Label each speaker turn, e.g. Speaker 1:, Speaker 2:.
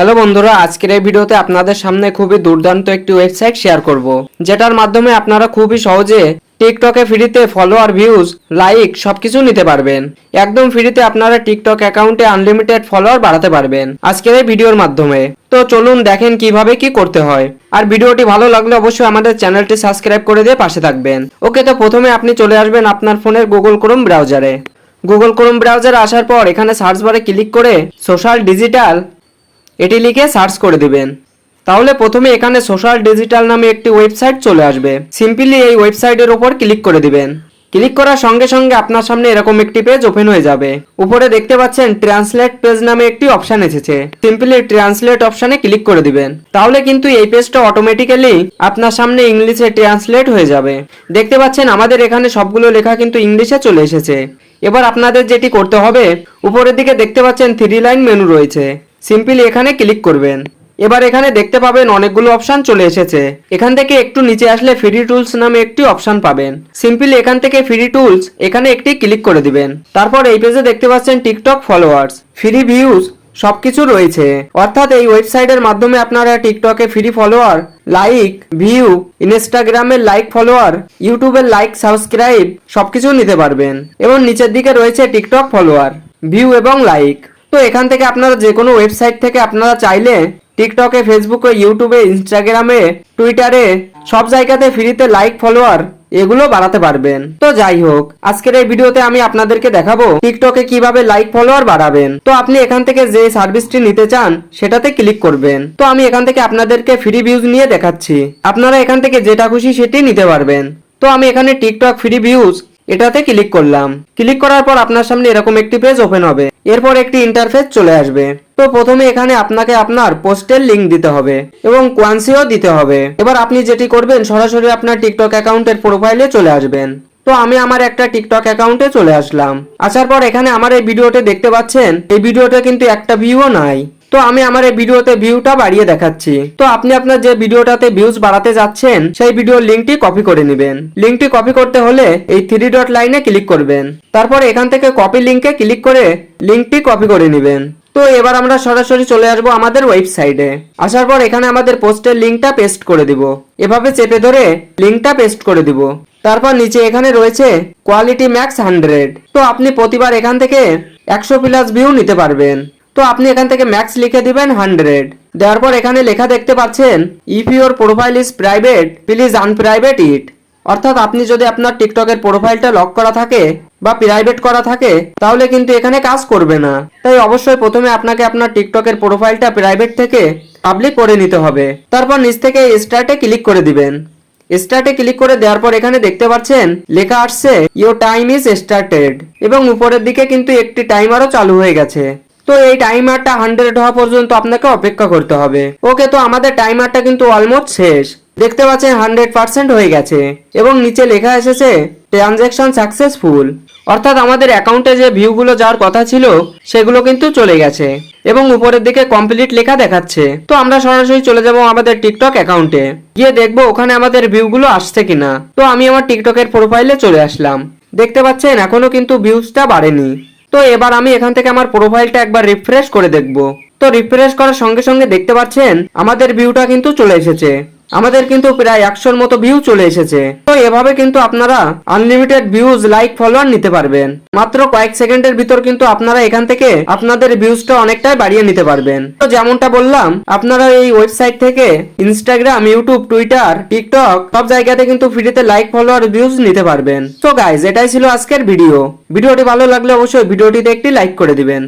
Speaker 1: Hello বন্ধুরা, আজকের এই ভিডিওতে আপনাদের সামনে খুবই দুর্দান্ত একটি ওয়েবসাইট শেয়ার করব। যেটার মাধ্যমে আপনারা খুবই সহজে টিকটকে ফ্রিতে ফলোয়ার ভিউজ লাইক সবকিছু নিতে পারবেন। একদম ফ্রিতে আপনারা টিকটক অ্যাকাউন্টে আনলিমিটেড ফলোয়ার বাড়াতে পারবেন আজকের এই ভিডিওর মাধ্যমে। তো চলুন দেখেন কীভাবে কি করতে হয়। আর ভিডিওটি ভালো লাগলে অবশ্যই আমাদের চ্যানেলটি সাবস্ক্রাইব করে দিয়ে পাশে থাকবেন। ওকে, তো প্রথমে আপনি চলে আসবেন আপনার ফোনের গুগল ক্রোম ব্রাউজারে গুগল ক্রোম ব্রাউজারে আসার পর এখানে সার্চ বারে ক্লিক করে সোশ্যাল ডিজিটাল এটি লিখে সার্চ করে দিবেন। তাহলে প্রথমে এখানে সোশ্যাল ডিজিটাল নামে একটি ওয়েবসাইট চলে আসবে। সিম্পলি এই ওয়েবসাইটের উপর ক্লিক করে দিবেন। ক্লিক করার সঙ্গে সঙ্গে আপনার সামনে এরকম একটি পেজ ওপেন হয়ে যাবে। উপরে দেখতে পাচ্ছেন ট্রান্সলেট পেজ নামে একটি অপশন এসেছে। সিম্পলি ট্রান্সলেট অপশনে ক্লিক করে দিবেন। তাহলে কিন্তু এই পেজটা অটোমেটিক্যালি আপনার সামনে ইংলিশে ট্রান্সলেট হয়ে যাবে। দেখতে পাচ্ছেন আমাদের এখানে সবগুলো লেখা কিন্তু ইংলিশে চলে এসেছে। এবার আপনাদের যেটি করতে হবে, উপরের দিকে দেখতে পাচ্ছেন থ্রি লাইন মেনু রয়েছে। সিম্পলি এখানে ক্লিক করবেন। এবার এখানে দেখতে পাবেন অনেকগুলো অপশন চলে এসেছে। এখান থেকে একটু নিচে আসলে ফ্রি টুলস নামে একটি অপশান পাবেন। সিম্পলি এখান থেকে ফ্রি টুলস এখানে একটি ক্লিক করে দিবেন। তারপর এই পেজে দেখতে পাচ্ছেন টিকটক ফলোয়ার্স ফ্রি ভিউজ সবকিছু রয়েছে। অর্থাৎ এই ওয়েবসাইটের মাধ্যমে আপনারা টিকটকে ফ্রি ফলোয়ার লাইক ভিউ ইনস্টাগ্রামের লাইক ফলোয়ার ইউটিউবের লাইক সাবস্ক্রাইব সবকিছু নিতে পারবেন। এবং নিচের দিকে রয়েছে টিকটক ফলোয়ার ভিউ এবং লাইক তো এখান থেকে আপনারা যে কোনো ওয়েবসাইট থেকে আপনারা চাইলে টিকটকে ফেসবুকে ইউটিউবে ইনস্টাগ্রামে টুইটারে সব জায়গাতে ফ্রিতে লাইক ফলোয়ার এগুলো বাড়াতে পারবেন। তো যাই হোক, আজকের এই ভিডিওতে আমি আপনাদেরকে দেখাবো টিকটকে কীভাবে লাইক ফলোয়ার বাড়াবেন। তো আপনি এখান থেকে যে সার্ভিসটি নিতে চান, সেটাতে ক্লিক করবেন। তো আমি এখান থেকে আপনাদেরকে ফ্রি ভিউজ নিয়ে দেখাচ্ছি। আপনারা এখান থেকে যেটা খুশি সেটি নিতে পারবেন। তো আমি এখানে টিকটক ফ্রি ভিউজ এটাতে ক্লিক করলাম। ক্লিক করার পর আপনার সামনে এরকম একটি পেজ ওপেন হবে। এরপর একটি ইন্টারফেস চলে আসবে। তো প্রথমে এখানে আপনাকে আপনার পোস্টের লিংক দিতে হবে এবং কোয়ান্সিও দিতে হবে। এবার আপনি যেটি করবেন, সরাসরি আপনার টিকটক অ্যাকাউন্টের প্রোফাইলে চলে আসবেন। তো আমি আমার একটা টিকটক অ্যাকাউন্টে চলে আসলাম। আসার পর এখানে আমার এই ভিডিওতে দেখতে পাচ্ছেন। এই ভিডিওতে কিন্তু একটা ভিউও নাই। তো আমি আমার এই ভিডিওতে ভিউটা বাড়িয়ে দেখাচ্ছি। তো আপনি আপনার যে ভিডিওটাতে ভিউজ বাড়াতে যাচ্ছেন, সেই ভিডিওর লিঙ্কটি কপি করে নেবেন। লিঙ্কটি কপি করতে হলে এই থ্রি ডট লাইনে ক্লিক করবেন। তারপর এখান থেকে কপি লিঙ্কে ক্লিক করে লিঙ্কটি কপি করে নেবেন। তো এবার আমরা সরাসরি চলে আসব আমাদের ওয়েবসাইটে আসার পর এখানে আমাদের পোস্টের লিঙ্কটা পেস্ট করে দিব। এভাবে চেপে ধরে লিঙ্কটা পেস্ট করে দিব। তারপর নিচে এখানে রয়েছে কোয়ালিটি ম্যাক্স হান্ড্রেড তো আপনি প্রতিবার এখান থেকে একশো প্লাস ভিউ নিতে পারবেন। তো আপনি এখান থেকে ম্যাক্স লিখে দিবেন হান্ড্রেড দেওয়ার পর এখানে লেখা দেখতে পাচ্ছেন if your profile is private please unprivate it অর্থাৎ আপনি যদি আপনার টিকটকের প্রোফাইলটা লক করা থাকে বা প্রাইভেট করা থাকে, তাহলে কিন্তু এখানে কাজ করবে না। তাই অবশ্যই প্রথমে আপনাকে আপনার টিকটকের প্রোফাইলটা প্রাইভেট থেকে পাবলিক করে নিতে হবে। তারপর নিচ থেকে স্টার্টে ক্লিক করে দিবেন। স্টার্টে ক্লিক করে দেওয়ার পর এখানে দেখতে পাচ্ছেন, লেখা আসছে ইউর টাইম ইজ স্টার্টেড এবং উপরের দিকে কিন্তু একটি টাইমারও চালু হয়ে গেছে। তো এই টাইমারটা হান্ড্রেড হওয়া পর্যন্ত আপনাকে অপেক্ষা করতে হবে। ওকে তো আমাদের টাইমারটা কিন্তু অলমোস্ট শেষ। দেখতে পাচ্ছেন হান্ড্রেড পার্সেন্ট হয়ে গেছে। এবং নিচে লেখা এসেছে ট্রানজ্যাকশন সাকসেসফুল অর্থাৎ আমাদের অ্যাকাউন্টে যে ভিউগুলো যাওয়ার কথা ছিল, সেগুলো কিন্তু চলে গেছে। এবং উপরের দিকে কমপ্লিট লেখা দেখাচ্ছে। তো আমরা সরাসরি চলে যাব আমাদের টিকটক অ্যাকাউন্টে গিয়ে দেখব ওখানে আমাদের ভিউগুলো আসছে কিনা। তো আমি আমার টিকটকের প্রোফাইলে চলে আসলাম। দেখতে পাচ্ছেন, এখনও কিন্তু ভিউজটা বাড়েনি। তো এবার আমি এখান থেকে আমার প্রোফাইলটা একবার রিফ্রেশ করে দেখব। তো রিফ্রেশ করার সঙ্গে সঙ্গে দেখতে পাচ্ছেন, আমাদের ভিউটা কিন্তু চলে এসেছে। আমাদের কিন্তু প্রায় একশোর মতো ভিউ চলে এসেছে। তো এভাবে কিন্তু আপনারা আনলিমিটেড ভিউজ লাইক ফলোয়ার নিতে পারবেন। মাত্র কয়েক সেকেন্ডের ভিতর কিন্তু আপনারা এখান থেকে আপনাদের ভিউজটা অনেকটাই বাড়িয়ে নিতে পারবেন। তো যেমনটা বললাম, আপনারা এই ওয়েবসাইট থেকে ইনস্টাগ্রাম ইউটিউব টুইটার টিকটক সব জায়গাতে কিন্তু ফ্রিতে লাইক ফলোয়ার ভিউজ নিতে পারবেন। তো গাইজ এটাই ছিল আজকের ভিডিও ভিডিওটি ভালো লাগলে অবশ্যই ভিডিওটিতে একটি লাইক করে দিবেন।